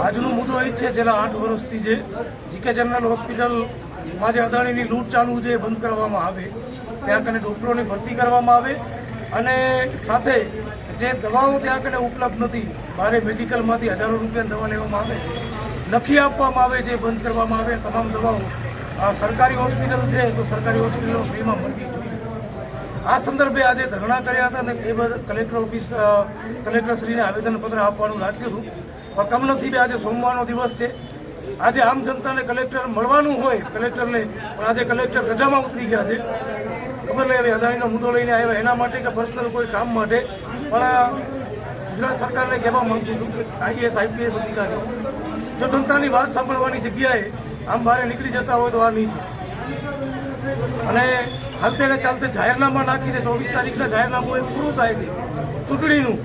આજનો મુદ્દો એ છે છેલ્લા આઠ વર્ષથી જે જીકે જનરલ હોસ્પિટલમાં જે અદાણીની લૂંટ ચાલુ છે બંધ કરવામાં આવે, ત્યાં કને ડૉક્ટરોની ભરતી કરવામાં આવે અને સાથે જે દવાઓ ત્યાં કને ઉપલબ્ધ નથી, બારે મેડિકલમાંથી હજારો રૂપિયાની દવા લેવામાં આવે, લખી આપવામાં આવે છે બંધ કરવામાં આવે, તમામ દવાઓ સરકારી હોસ્પિટલ છે, તો સરકારી હોસ્પિટલો ફ્રીમાં મળવી જોઈએ આ સંદર્ભે આજે ધરણા કર્યા હતા અને એ બધા કલેક્ટર ઓફિસ કલેક્ટરશ્રીને આવેદનપત્ર આપવાનું રાખ્યું હતું. પણ કમનસીબે આજે સોમવારનો દિવસ છે. આજે આમ જનતાને કલેક્ટર મળવાનું હોય, કલેક્ટરને, પણ આજે કલેક્ટર રજામાં ઉતરી ગયા છે. ખબર નહીં હવે અદાણીનો મુદ્દો લઈને આવ્યા એના માટે કે પર્સનલ કોઈ કામ માટે. પણ ગુજરાત સરકારને કહેવા માગતું છું કે આઈએસ આઈપીએસ અધિકારીઓ, જો જનતાની વાત સાંભળવાની જગ્યાએ આમ બહાર નીકળી જતા હોય તો આ નહીં છે. અને હાલતે ને ચાલતે જાહેરનામા નાખી દે, ચોવીસ તારીખના જાહેરનામું એ પૂરું થાય છે, ચૂંટણીનું.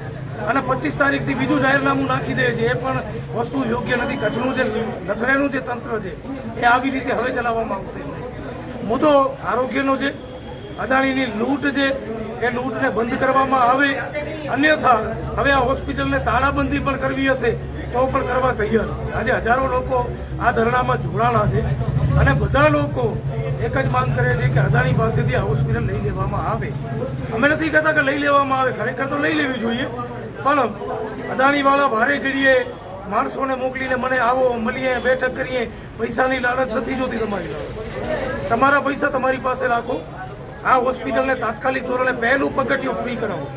અને પચીસ તારીખથી બીજું જાહેરનામું નાખી દે છે, એ પણ વસ્તુ યોગ્ય નથી. કચ્છનું જે લથડેનું જે તંત્ર છે, એ આવી રીતે હવે ચલાવવામાં આવશે. મુદ્દો આરોગ્યનો છે, અદાણીની લૂંટ છે, એ લૂંટને બંધ કરવામાં આવે. અન્યથા, હવે આ હોસ્પિટલને તાળાબંધી પણ કરવી હશે, તો પણ કરવા તૈયાર. આજે હજારો લોકો આ ધરણામાં જોડાણા છે. અને બધા લોકો એક જ માંગ કરે છે કે અદાણી પાસેથી આ હોસ્પિટલ લઈ લેવામાં આવે. અમે નથી કહેતા કે લઈ લેવામાં આવે, ખરેખર તો લઈ લેવી જોઈએ. પણ અદાણીવાળા ભારે ઘડીએ માણસોને મોકલીને મને આવો, મળીએ, બેઠક કરીએ, પૈસાની લાલચ નથી જોતી તમારી લાલચ તમારા પૈસા તમારી પાસે રાખો. આ હોસ્પિટલને તાત્કાલિક ધોરણે પહેલું પગથિયું ફ્રી કરાવો.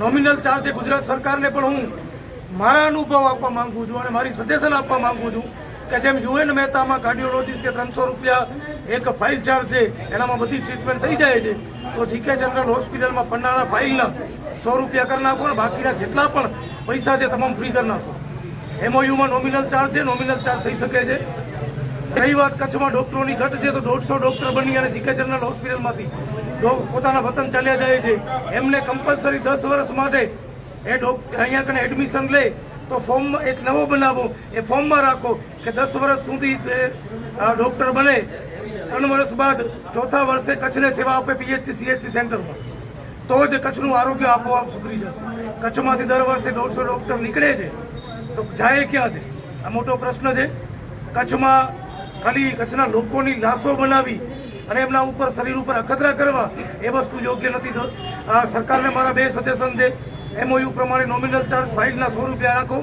નોમિનલ ચાર્જે ગુજરાત સરકારને પણ હું મારા અનુભવ આપવા માંગુ છું અને મારી સજેશન આપવા માગું છું. કે જેમ યુએન મહેતામાં કાર્ડિયોલોજીસ્ટ કે ત્રણસો રૂપિયા એક ફાઇલ ચાર્જ છે, એનામાં બધી ટ્રીટમેન્ટ થઈ જાય છે. તો જીકે જનરલ હોસ્પિટલમાં પડનારા ફાઇલના સો રૂપિયા કરી નાખો અને બાકીના જેટલા પણ પૈસા છે તમામ ફ્રી કરી નાખો. એમઓયુમાં નોમિનલ ચાર્જ છે નોમિનલ ચાર્જ થઈ શકે છે. રહી વાત કચ્છમાં ડૉક્ટરોની ઘટ છે, તો દોઢસો ડૉક્ટર બની અને જીકે જનરલ હોસ્પિટલમાંથી પોતાના વતન ચાલ્યા જાય છે. એમને કમ્પલસરી દસ વર્ષ માટે એ અહીંયા કને એડમિશન લે તો ફોર્મ એક નવો બનાવો, એ ફોર્મમાં રાખો કે દસ વર્ષ સુધી તે ડોક્ટર બને. ત્રણ વર્ષ બાદ ચોથા વર્ષે કચ્છને સેવા આપે પીએચસી સીએચસી સેન્ટરમાં. તો જ કચ્છનું આરોગ્ય આપોઆપ સુધરી જશે. કચ્છમાંથી દર વર્ષે દોઢસો ડૉક્ટર નીકળે છે. તો જાય ક્યાં છે? આ મોટો પ્રશ્ન છે. કચ્છમાં ખાલી કચ્છના લોકોની લાશો બનાવી અને એમના ઉપર શરીર ઉપર અખતરા કરવા એ વસ્તુ યોગ્ય નથી આ સરકારને મારા બે સજેશન છે. એમઓયુ પ્રમાણે નોમિનલ ચાર્જ ફાઇલના સો રૂપિયા રાખો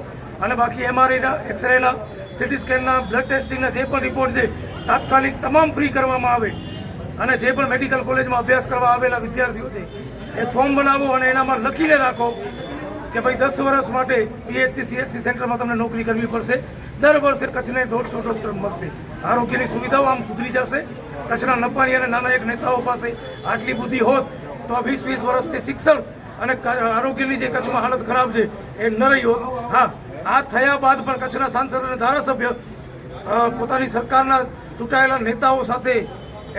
અને બાકી એમઆરઆઈના એક્સરેના સિટી સ્કેનના બ્લડ ટેસ્ટિંગના જે પણ રિપોર્ટ છે, તાત્કાલિક તમામ ફ્રી કરવામાં આવે. અને જે પણ મેડિકલ કોલેજમાં અભ્યાસ કરવા આવેલા વિદ્યાર્થીઓ છે, એ ફોર્મ બનાવો અને એનામાં લખીને રાખો કે ભાઈ દસ વર્ષ માટે પીએચસી સીએચસી સેન્ટરમાં તમને નોકરી કરવી પડશે. દર વર્ષે કચ્છને દોઢસો ડોક્ટર મળશે. આરોગ્યની સુવિધાઓ આમ સુધરી જશે. કચ્છના નપાણી અને નાના એક નેતાઓ પાસે આટલી બુદ્ધિ હોત તો વીસ વીસ વર્ષથી શિક્ષણ અને આરોગ્યની જે કચ્છમાં હાલત ખરાબ છે, એ ન રહી હોત હા, આ થયા બાદ પણ કચ્છના સાંસદ અને ધારાસભ્ય પોતાની સરકારના ચૂંટાયેલા નેતાઓ સાથે,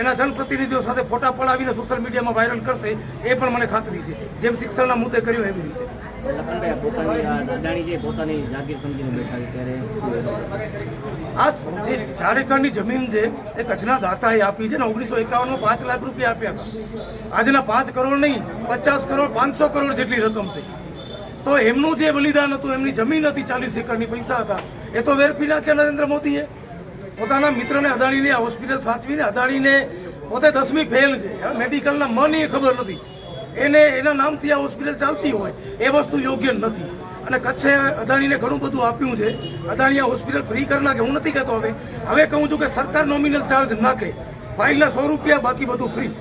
એના જનપ્રતિનિધિઓ સાથે ફોટા પડાવીને સોશિયલ મીડિયામાં વાયરલ કરશે, એ પણ મને ખાતરી છે. જેમ શિક્ષણના મુદ્દે કર્યું એવી રીતે. લખનભાઈ પોતાની, આ જે કચ્છના દાતાએ આપી છે ને ઓગણીસો એકાવનમાં પાંચ લાખ રૂપિયા આપ્યા હતા. આજના પાંચ કરોડ નહીં, પચાસ કરોડ, પાંચસો કરોડ જેટલી રકમ થઈ. તો એમનું જે બલિદાન હતું, એમની જમીન હતી ચાલીસ એકરની પૈસા હતા. એ તો વેરફી નાખ્યા નરેન્દ્ર મોદીએ? પોતાના મિત્રને અદાણીને હોસ્પિટલ સાચવીને, અદાણીને પોતે દસમી ફેલ છે. મેડિકલના મન એ ખબર નથી. એને એના નામથી આ હોસ્પિટલ ચાલતી હોય એ વસ્તુ યોગ્ય નથી. અને કચ્છે અદાણીને ઘણું બધું આપ્યું છે. અદાણી આ હોસ્પિટલ ફ્રી કરી નાખે, હું નથી કહેતો હવે. હવે કહું છું કે સરકાર નોમિનલ ચાર્જ નાખે. ફાઇલના સો રૂપિયા, બાકી બધું ફ્રી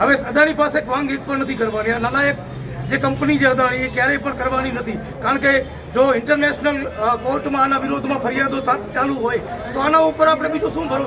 હવે અદાણી પાસે માંગ એક પણ નથી કરવાની. આ નલાયક જે કંપની છે અદાણી, એ ક્યારેય પણ કરવાની નથી. કારણ કે જો ઇન્ટરનેશનલ કોર્ટમાં આના વિરોધમાં ફરિયાદો ચાલુ હોય, તો આના ઉપર આપણે બીજું શું ભરોસો?